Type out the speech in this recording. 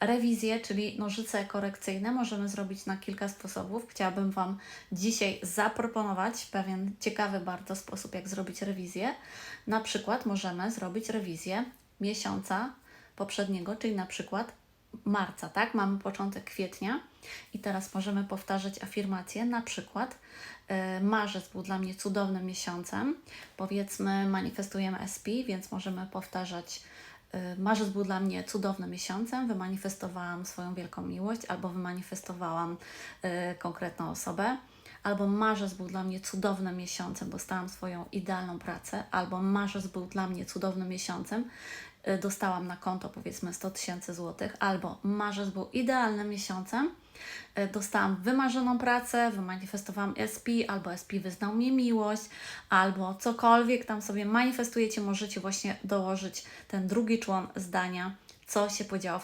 Rewizję, czyli nożyce korekcyjne, możemy zrobić na kilka sposobów. Chciałabym Wam dzisiaj zaproponować pewien ciekawy bardzo sposób, jak zrobić rewizję. Na przykład możemy zrobić rewizję miesiąca poprzedniego, czyli na przykład marca, tak? Mamy początek kwietnia i teraz możemy powtarzać afirmacje, na przykład e, marzec był dla mnie cudownym miesiącem. Powiedzmy, manifestujemy SP, więc możemy powtarzać Marzec był dla mnie cudownym miesiącem, wymanifestowałam swoją wielką miłość, albo wymanifestowałam y, konkretną osobę, albo marzec był dla mnie cudownym miesiącem, dostałam swoją idealną pracę, albo marzec był dla mnie cudownym miesiącem, y, dostałam na konto powiedzmy 100 tysięcy złotych, albo marzec był idealnym miesiącem, y, dostałam wymarzoną pracę, wymanifestowałam SP, albo SP wyznał mi miłość, albo cokolwiek tam sobie manifestujecie, możecie właśnie dołożyć ten drugi człon zdania, co się podziało